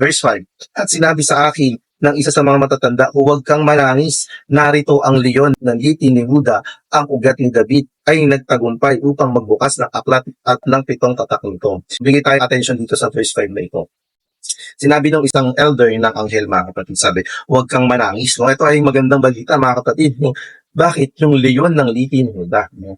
Verse 5, At sinabi sa akin ng isa sa mga matatanda, huwag kang manangis. Narito ang leon ng litin ni Huda, ang ugat ni David, ay nagtagumpay upang magbukas ng aklat at ng pitong tatak nito. Bigay tayo attention dito sa verse 5 na ito. Sinabi ng isang elder ng anghel, mga kapatid, sabi, huwag kang manangis. No? Ito ay magandang balita, mga kapatid. No? Bakit? Yung leon ng litin ni Huda. No?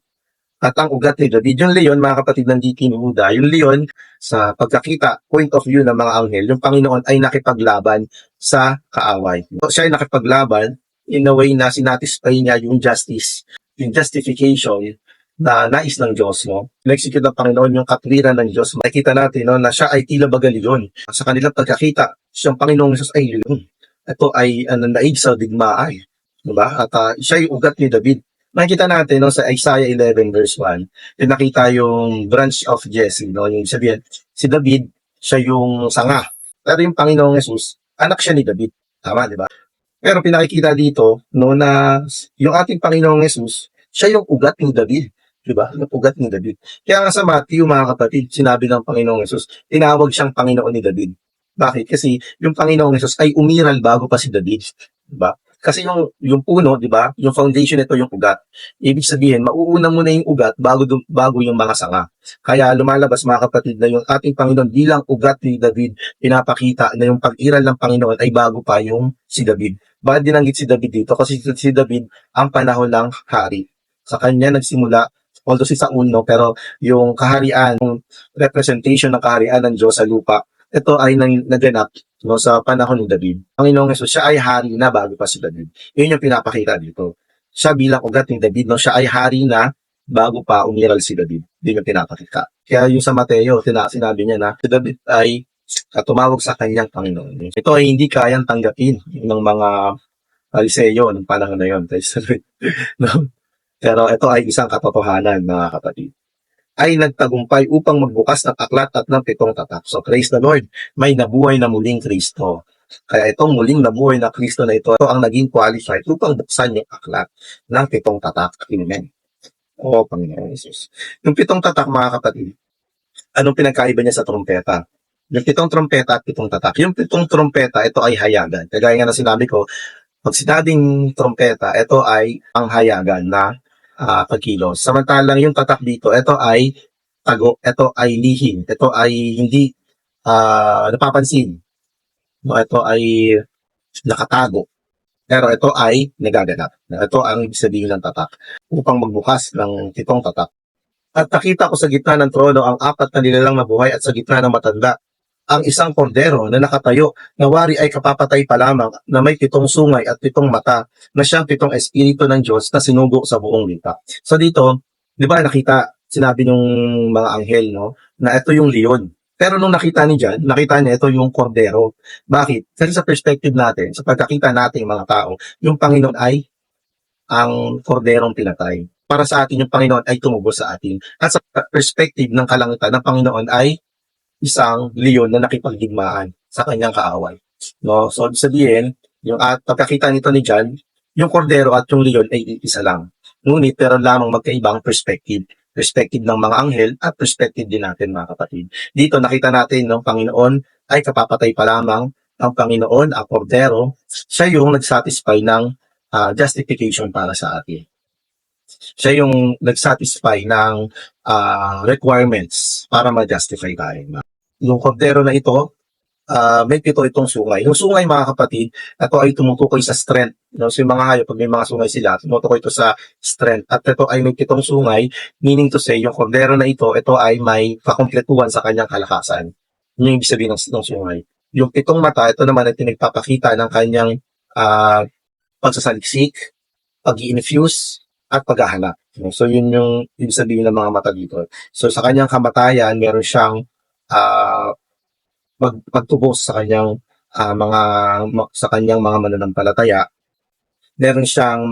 At ang ugat ni David, yung leon, mga kapatid ng litin ni Huda, yung leon, sa pagkakita, point of view ng mga anghel, yung Panginoon ay nakipaglaban sa kaaway. So, siya ay nakipaglaban in a way na sinatisfy niya yung justice, yung justification na nais ng Diyos, no? In-execute ng Panginoon yung katwiran ng Diyos. Makikita natin, no, na siya ay tila bagalyon. Sa kanilang pagkakita, siyang Panginoong Jesus ay leon. Ito ay ano, naig sa digmaay. Diba? At ah, siya ay ugat ni David. Makikita natin no, sa Isaiah 11 verse 1, yung nakita yung branch of Jesse, no, yung sabihin, si David, siya yung sanga. Pero yung Panginoong Jesus, anak siya ni David. Tama, di ba? Pero pinakikita dito, no, na yung ating Panginoong Jesus, siya yung ugat ni David. Di ba? Yung ugat ni David. Kaya nga sa Matthew, mga kapatid, sinabi ng Panginoong Jesus, tinawag siyang Panginoon ni David. Bakit? Kasi yung Panginoong Jesus ay umiral bago pa si David. Di ba? Kasi yung, yung puno, di ba? Yung foundation nito yung ugat. Ibig sabihin, mauuna muna yung ugat bago, bago yung mga sanga. Kaya lumalabas mga kapatid na yung ating Panginoon bilang ugat ni David, pinapakita na yung pag-iral ng Panginoon ay bago pa yung si David. Bakit dinanggit si David dito? Kasi si David ang panahon ng hari. Sa kanya nagsimula, although si Saul, no, pero yung kaharian, yung representation ng kaharian ng Diyos sa lupa, ito ay nang, naganap no, sa panahon ni David. Panginoong Jesus, siya ay hari na bago pa si David. Yun yung pinapakita dito. Siya bilang ugat ni David, no, siya ay hari na bago pa umiral si David. Hindi yung pinapakita. Kaya yung sa Mateo, tina, sinabi niya na si David ay uh, tumawag sa kanyang Panginoon. Ito ay hindi kayang tanggapin ng mga Pariseyo ng panahon na yun. no? Pero ito ay isang katotohanan, mga kapatid ay nagtagumpay upang magbukas ng aklat at ng pitong tatak. So praise the Lord, may nabuhay na muling Kristo. Kaya itong muling nabuhay na Kristo na ito, ito ang naging qualified upang buksan yung aklat ng pitong tatak. Amen. O Panginoon Jesus. Yung pitong tatak, mga kapatid, anong pinagkaiba niya sa trompeta? Yung pitong trompeta at pitong tatak. Yung pitong trompeta, ito ay hayagan. Kagaya nga na sinabi ko, pag sinabing trompeta, ito ay ang hayagan na ah pagkilos. Samantalang yung tatak dito, ito ay tago, ito ay lihim, ito ay hindi ah napapansin. No, ito ay nakatago. Pero ito ay nagaganap. Ito ang ibig sabihin ng tatak upang magbukas ng pitong tatak. At nakita ko sa gitna ng trono ang apat na nilalang na buhay at sa gitna ng matanda ang isang kordero na nakatayo na wari ay kapapatay pa lamang na may pitong sungay at pitong mata na siyang pitong espiritu ng Diyos na sinugo sa buong lupa. So dito, di ba nakita, sinabi ng mga anghel, no, na ito yung leon. Pero nung nakita ni John, nakita niya ito yung kordero. Bakit? Kasi sa perspective natin, sa pagkakita natin mga tao, yung Panginoon ay ang korderong pinatay. Para sa atin, yung Panginoon ay tumubo sa atin. At sa perspective ng kalangitan ng Panginoon ay isang leon na nakipagdigmaan sa kanyang kaaway. No? So, sabihin, yung at pagkakita nito ni John, yung kordero at yung leon ay isa lang. Ngunit pero lamang magkaibang perspective. Perspective ng mga anghel at perspective din natin mga kapatid. Dito nakita natin ng Panginoon ay kapapatay pa lamang ang Panginoon, ang kordero, siya yung nagsatisfy ng ah, justification para sa atin. Siya yung nagsatisfy ng ah, requirements para ma-justify tayo. Yung kordero na ito, ah, may pito itong sungay. Yung sungay mga kapatid, ito ay tumutukoy sa strength. No? So yung mga hayop, pag may mga sungay sila, tumutukoy ito sa strength. At ito ay may pitong sungay, meaning to say, yung kordero na ito, ito ay may kakompletuhan sa kanyang kalakasan. Yun yung ibig sabihin ng, ng sungay. Yung pitong mata, ito naman ay pinagpapakita ng kanyang ah, pagsasaliksik, pag infuse at paghahanap. So yun yung ibig sabihin ng mga mata dito. So sa kanyang kamatayan, meron siyang ah mag, magtubos sa kanyang ah, mga sa kanyang mga mananampalataya. Meron siyang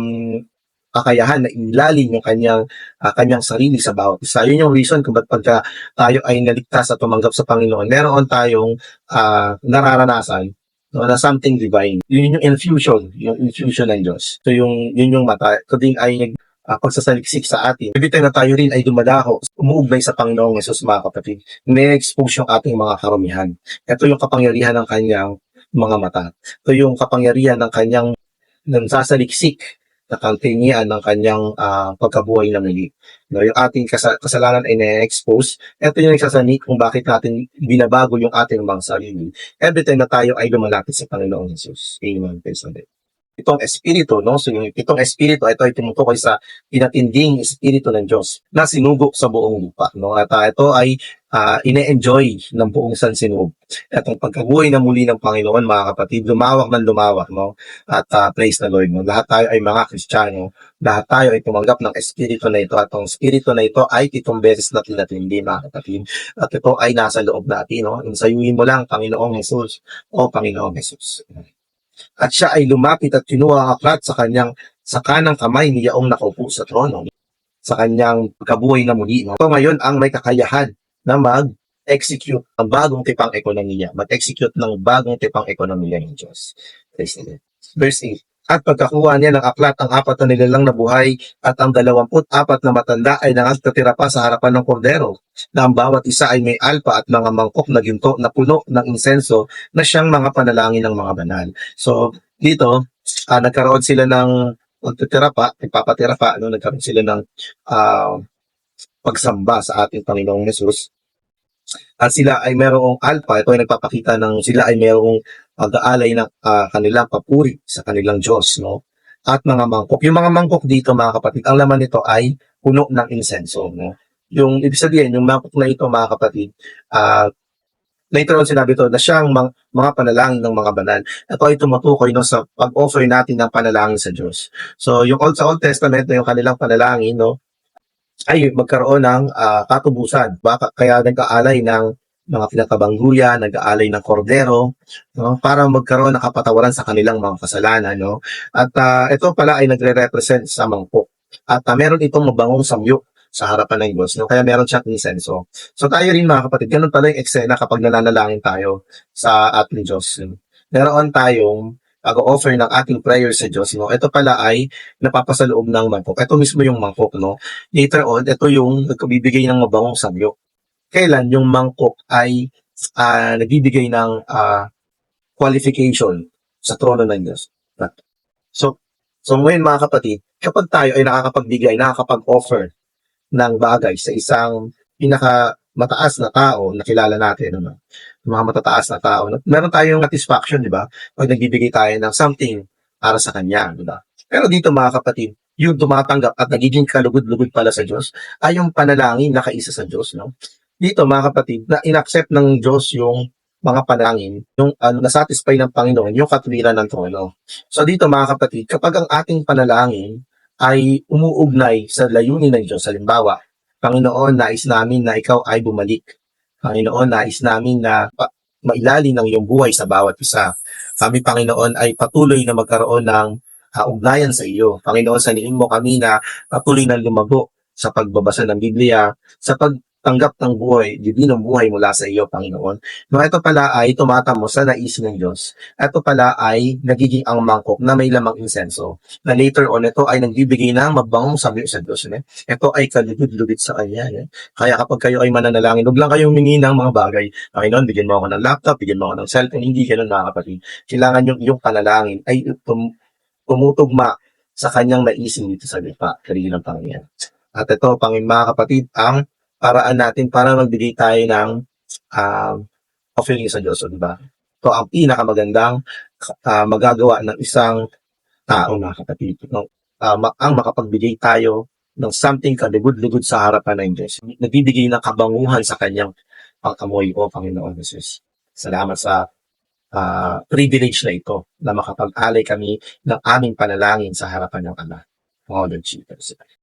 kakayahan na ilalim yung kanyang ah, kanyang sarili sa bawat isa. Yun yung reason kung ba't pagka tayo ay naligtas at tumanggap sa Panginoon, meron tayong ah, nararanasan no, na something divine. Yun yung infusion, yung infusion ng Diyos. So yung yun yung mata, din ay uh, pagsasaliksik sa atin. Every time na tayo rin ay dumadaho, umuugnay sa Panginoong Yesus mga kapatid, may-expose yung ating mga karamihan. Ito yung kapangyarihan ng kanyang mga mata. Ito yung kapangyarihan ng kanyang nagsasaliksik na katingian ng kanyang ah, pagkabuhay na muli. No, yung ating kasa- kasalanan ay na-expose. Ito yung nagsasanik kung bakit natin binabago yung ating mga sarili. Every time na tayo ay lumalapit sa Panginoong Jesus. Amen. Praise the Lord. Itong espiritu, no? So, yung itong espiritu, ito ay tumutukoy sa pinatinding espiritu ng Diyos na sinugo sa buong lupa, no? At ah, ito ay ah, ine-enjoy ng buong sansinuog. Itong pagkabuhay na muli ng Panginoon, mga kapatid, lumawak ng lumawak, no? At ah, praise the Lord, no? Lahat tayo ay mga Kristiyano, lahat tayo ay tumanggap ng espiritu na ito at ang espiritu na ito ay pitong beses na tinatindi, mga kapatid. At ito ay nasa loob natin, no? Insayuhin mo lang, Panginoong Jesus, o Panginoong Jesus. At siya ay lumapit at kinuha aklat sa kanyang sa kanang kamay ni Yaong nakaupo sa trono sa kanyang kabuhay na muli. No? Ito ngayon ang may kakayahan na mag-execute ng bagong tipang ekonomiya. Mag-execute ng bagong tipang ekonomiya ng Diyos. Praise the. Verse 8. At pagkakuha niya ng aklat ang apat na nilalang na buhay at ang dalawamput apat na matanda ay nangatira pa sa harapan ng kordero na ang bawat isa ay may alpa at mga mangkok na ginto na puno ng insenso na siyang mga panalangin ng mga banal. So, dito, ah, nagkaroon sila ng magtitira pa, nagpapatira pa, ano, nagkaroon sila ng ah, pagsamba sa ating Panginoong Yesus. At sila ay merong alpa, ito ay nagpapakita ng sila ay merong pag-aalay ng ah, kanilang papuri sa kanilang Diyos, no? At mga mangkok. Yung mga mangkok dito, mga kapatid, ang laman nito ay puno ng insenso, no? Yung ibig sabihin, yung mangkok na ito, mga kapatid, ah later on sinabi to na siyang mga, mga panalangin ng mga banal. Ito ay tumatukoy no, sa pag-offer natin ng panalangin sa Diyos. So, yung Old sa Old Testament, no, yung kanilang panalangin, no, ay magkaroon ng ah, katubusan. Baka kaya nag-aalay ng mga pinakabangguya, nag-aalay ng kordero, no, para magkaroon ng kapatawaran sa kanilang mga kasalanan. No? At ah, ito pala ay nagre-represent sa mangkok. At ah, meron itong mabangong samyo sa harapan ng Diyos. No? Kaya meron siyang insenso. So tayo rin mga kapatid, ganun pala yung eksena kapag nananalangin tayo sa ating Diyos. No? Meron tayong pag-offer ng ating prayer sa Diyos, no? Ito pala ay napapasaloob ng mangkok. Ito mismo yung mangkok, no? Later on, ito yung nagkabibigay ng mabangong samyo. Kailan yung mangkok ay ah, nagbibigay ng ah, qualification sa trono ng Diyos. So, so ngayon mga kapatid, kapag tayo ay nakakapagbigay, nakakapag-offer ng bagay sa isang pinaka mataas na tao na kilala natin, ano, mga matataas na tao, meron tayong satisfaction, di ba? Pag nagbibigay tayo ng something para sa kanya, di ba? Pero dito mga kapatid, yung tumatanggap at nagiging kalugod-lugod pala sa Diyos ay yung panalangin na kaisa sa Diyos, no? Dito mga kapatid, na inaccept ng Diyos yung mga panalangin, yung ano, nasatisfy ng Panginoon, yung katwiran ng trono. So dito mga kapatid, kapag ang ating panalangin ay umuugnay sa layunin ng Diyos, halimbawa, Panginoon, nais namin na ikaw ay bumalik. Panginoon, nais namin na pa- mailali ng iyong buhay sa bawat isa. Kami, Panginoon, ay patuloy na magkaroon ng uh, ugnayan sa iyo. Panginoon, saniin mo kami na patuloy na lumago sa pagbabasa ng Biblia, sa pagtanggap ng buhay, dibinong buhay mula sa iyo, Panginoon. No, ito pala ay tumatamo sa nais ng Diyos. Ito pala ay nagiging ang mangkok na may lamang insenso. Na later on, ito ay nagbibigay ng mabangong sabi sa Diyos. Ne? Ito ay kalugid-lugid sa Kanya. Ne? Kaya kapag kayo ay mananalangin, huwag lang kayo humingi ng mga bagay. Panginoon, bigyan mo ako ng laptop, bigyan mo ako ng cellphone. Hindi ganun mga kapatid. Kailangan yung, yung panalangin ay tum, tumutugma sa kanyang naisin dito sa lupa. Karili ng Panginoon. At ito, Panginoon mga kapatid, ang paraan natin para magbigay tayo ng um, offering sa Diyos, di ba? Ito ang pinakamagandang uh, magagawa ng isang tao, mga kapatid. No? Uh, ang makapagbigay tayo ng something kalugod-lugod sa harapan ng Diyos. Nagbibigay ng kabanguhan sa kanyang pagkamoy o Panginoon Jesus. Salamat sa uh, privilege na ito na makapag-alay kami ng aming panalangin sa harapan ng Ama. Oh, Lord Jesus.